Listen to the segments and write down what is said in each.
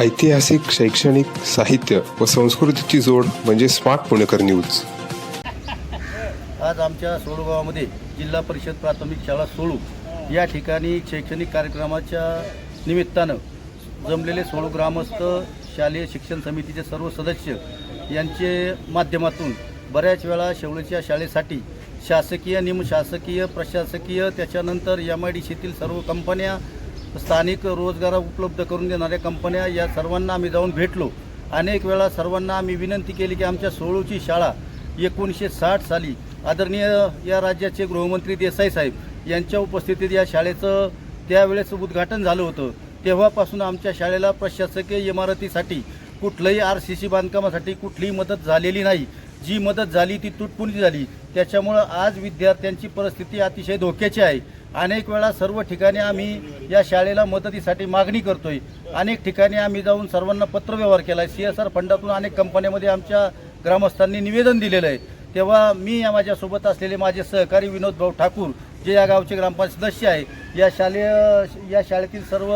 ऐतिहासिक शैक्षणिक साहित्य व संस्कृतीची जोड म्हणजे स्मार्ट पुणेकर न्यूज. आज आमच्या सोडूगावामध्ये जिल्हा परिषद प्राथमिक शाळा सोळू या ठिकाणी शैक्षणिक कार्यक्रमाच्या निमित्तानं जमलेले सोळू ग्रामस्थ शालेय शिक्षण समितीचे सर्व सदस्य यांचे माध्यमातून बऱ्याच वेळा शेवळीच्या शाळेसाठी शासकीय निमशासकीय प्रशासकीय त्याच्यानंतर एम आय डी सीतील सर्व कंपन्या स्थानिक रोजगार उपलब्ध करून देणाऱ्या कंपन्या या सर्वांना आम्ही जाऊन भेटलो. अनेक वेळा सर्वांना आम्ही विनंती केली की आमच्या सोळूची शाळा एकोणीसशे साठ साली आदरणीय या राज्याचे गृहमंत्री देसाई साहेब यांच्या उपस्थितीत या शाळेचं त्यावेळेस उद्घाटन झालं होतं. तेव्हापासून आमच्या शाळेला प्रशासकीय इमारतीसाठी कुठलंही आर सी सी बांधकामासाठी कुठलीही मदत झालेली नाही. जी मदत झाली ती तुटपुंजी झाली. त्याच्यामुळं आज विद्यार्थ्यांची परिस्थिती अतिशय धोक्याची आहे. अनेक वेळा सर्व ठिकाणी आम्ही या शाळेला मदतीसाठी मागणी करतोय. अनेक ठिकाणी आम्ही जाऊन सर्वांना पत्रव्यवहार केला आहे सी एस आर फंडातून अनेक कंपन्यामध्ये आमच्या ग्रामस्थांनी निवेदन दिलेलं आहे. तेव्हा मी या माझ्यासोबत असलेले माझे सहकारी विनोद भाऊ ठाकूर जे या गावचे ग्रामपंचायत सदस्य आहे या शालेय या शाळेतील सर्व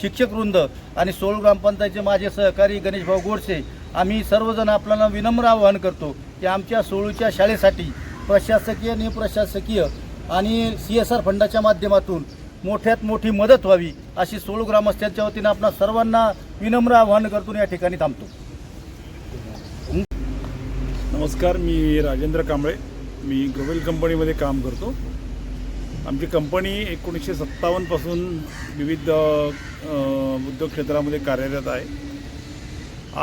शिक्षक वृंद आणि सोळ ग्रामपंचायतचे माझे सहकारी गणेश भाऊ गोडसे आम्ही सर्वजण आपल्याला विनम्र आवाहन करतो की आमच्या सोळूच्या शाळेसाठी प्रशासकीय निप्रशासकीय आणि सी एस आर फंडाच्या माध्यमातून मोठ्यात मोठी मदत व्हावी अशी सोळू ग्रामस्थांच्या वतीनं आपणा सर्वांना विनम्र आवाहन करतो या ठिकाणी थांबतो. नमस्कार मी राजेंद्र कांबळे. मी ग्लोबल कंपनीमध्ये काम करतो. आमची कंपनी एकोणीसशे सत्तावन्नपासून विविध उद्योग क्षेत्रामध्ये कार्यरत आहे.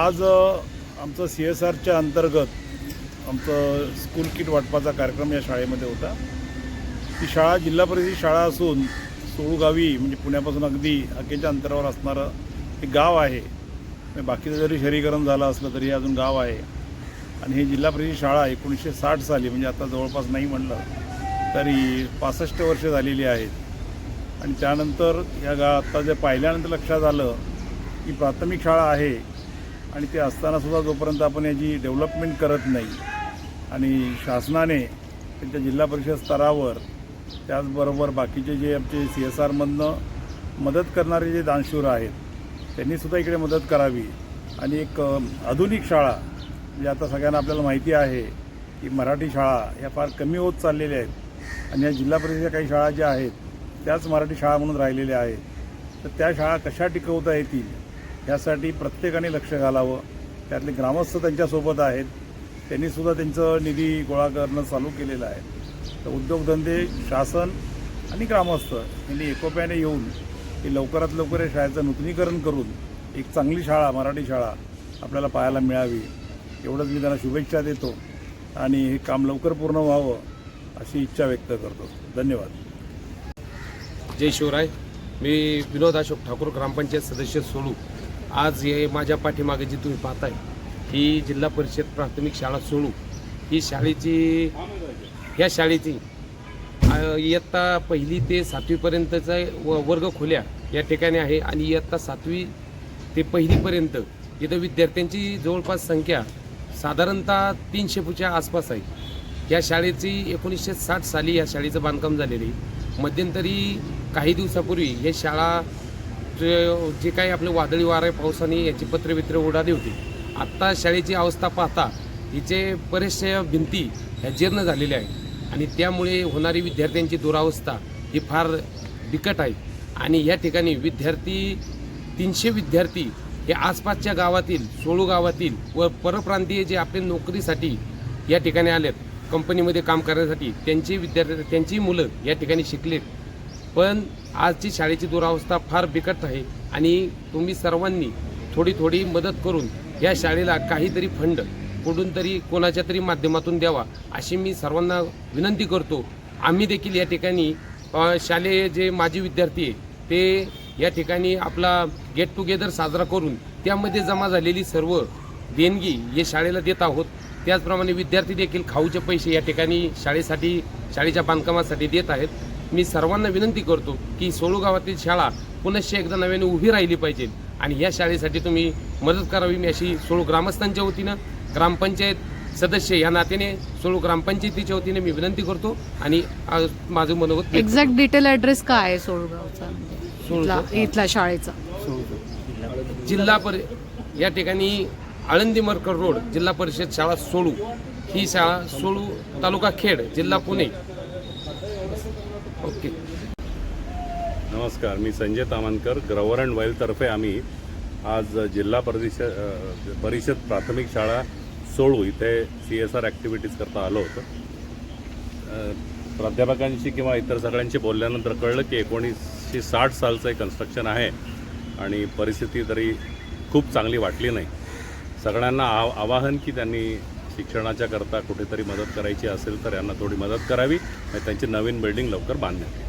आज आमचं सी एस आरच्या अंतर्गत आमचं स्कूल किट वाटपाचा कार्यक्रम या शाळेमध्ये होता. ती शाळा जिल्हा परिषद शाळा असून सोळूगावी म्हणजे पुण्यापासून अगदी अखेच्या अंतरावर असणारं एक गाव आहे. म्हणजे बाकीचं जरी शहरीकरण झालं असलं तरी हे अजून गाव आहे. आणि हे जिल्हा परिषद शाळा एकोणीसशे साठ साली म्हणजे आता जवळपास नाही म्हणलं तरी पासष्ट वर्ष झालेली आहेत. आणि त्यानंतर या गा आत्ता जे पाहिल्यानंतर लक्षात आलं की प्राथमिक शाळा आहे आणि ते असतानासुद्धा जोपर्यंत आपण याची डेव्हलपमेंट करत नाही आणि शासनाने त्यांच्या जिल्हा परिषद स्तरावर त्याचबरोबर बाकीचे जे आमचे सी एस आरमधनं मदत करणारे जे दानशूर आहेत त्यांनीसुद्धा इकडे मदत करावी. आणि एक आधुनिक शाळा म्हणजे आता सगळ्यांना आपल्याला माहिती आहे की मराठी शाळा या फार कमी होत चाललेल्या आहेत. आणि या जिल्हा परिषदेच्या काही शाळा ज्या आहेत त्याच मराठी शाळा म्हणून राहिलेल्या आहेत. तर त्या शाळा कशा टिकवता येतील यासाठी प्रत्येकाने लक्ष घालावं. त्यातले ग्रामस्थ त्यांच्यासोबत आहेत. त्यांनीसुद्धा त्यांचं निधी गोळा करणं चालू केलेलं आहे. तर उद्योगधंदे शासन आणि ग्रामस्थ यांनी एकोप्याने येऊन हे लवकरात लवकर या शाळेचं नूतनीकरण करून एक चांगली शाळा मराठी शाळा आपल्याला पाहायला मिळावी. एवढंच मी त्यांना शुभेच्छा देतो आणि हे काम लवकर पूर्ण व्हावं अशी इच्छा व्यक्त करतो. धन्यवाद. जय शिवराय. मी विनोद अशोक ठाकूर ग्रामपंचायत सदस्य सोडू. आज हे माझ्या पाठीमागे जी तुम्ही पाहताय ही जिल्हा परिषद प्राथमिक शाळा सोडू. ही शाळेची ह्या शाळेची. इयत्ता पहिली ते सातवीपर्यंतचा व वर्ग खोल्या या ठिकाणी आहे आणि इयत्ता सातवी ते पहिलीपर्यंत इथं विद्यार्थ्यांची जवळपास संख्या साधारणतः तीनशे आसपास आहे. या शाळेची एकोणीसशे साठ साली या शाळेचं बांधकाम झालेलं आहे. मध्यंतरी काही दिवसापूर्वी हे शाळा जे जे काही आपले वादळी वारे पावसाने याची पत्रवित्र उडाली होती. आत्ता शाळेची अवस्था पाहता हिचे बरेचशा भिंती ह्या जीर्ण झालेल्या आहेत. आणि त्यामुळे होणारी विद्यार्थ्यांची दुरावस्था ही फार बिकट आहे. आणि या ठिकाणी विद्यार्थी तीनशे विद्यार्थी हे आसपासच्या गावातील सोळू गावातील व परप्रांतीय जे आपले नोकरीसाठी या ठिकाणी आलेत कंपनीमध्ये काम करण्यासाठी त्यांची विद्यार्थी त्यांची मुलं या ठिकाणी शिकलेत. पण आजची शाळेची दुरावस्था फार बिकट आहे आणि तुम्ही सर्वांनी थोडी थोडी मदत करून या शाळेला काहीतरी फंड कुठून तरी कोणाच्या तरी माध्यमातून द्यावा अशी मी सर्वांना विनंती करतो. आम्ही देखील या ठिकाणी शालेय जे माजी विद्यार्थी आहे ते या ठिकाणी आपला गेट टुगेदर साजरा करून त्यामध्ये जमा झालेली सर्व देणगी हे शाळेला देत आहोत. त्याचप्रमाणे विद्यार्थी देखील खाऊचे पैसे या ठिकाणी शाळेसाठी शाळेच्या बांधकामासाठी देत आहेत. मी सर्वांना विनंती करतो की सोळू गावातील शाळा पुनश्च एकदा नव्याने उभी राहिली पाहिजे आणि या शाळेसाठी तुम्ही मदत करावी मी अशी सोळू ग्रामस्थांच्या वतीनं ग्रामपंचायत सदस्य या नात्याने सोळू ग्रामपंचायतीच्या वतीने मी विनंती करतो आणि आज माझं मनोगत व्यक्त एक्झॅक्ट डिटेल ॲड्रेस काय आहे सोळगावचा? इथला इथला शाळेचा. करतो. जिल्हा परि या ठिकाणी आळंदी मरकर रोड जिल्हा परिषद शाळा सोळू. ही शाळा सोळू तालुका खेड जिल्हा पुणे. ओके. नमस्कार मी संजय तामणकर ग्रवर अँड वाईल्डतर्फे आम्ही आज जिल्हा परिषद परिषद प्राथमिक शाळा सोळू इथे सी एस आर ॲक्टिव्हिटीज करता आलो होतो. प्राध्यापकांशी किंवा इतर सगळ्यांशी बोलल्यानंतर कळलं की एकोणीसशे साठ सालचं एक कन्स्ट्रक्शन आहे आणि परिस्थिती तरी खूप चांगली वाटली नाही. सगळ्यांना आव आवाहन की त्यांनी शिक्षणाच्या करता कुठेतरी मदत करायची असेल तर यांना थोडी मदत करावी आणि त्यांची नवीन बिल्डिंग लवकर बांधण्यात येईल.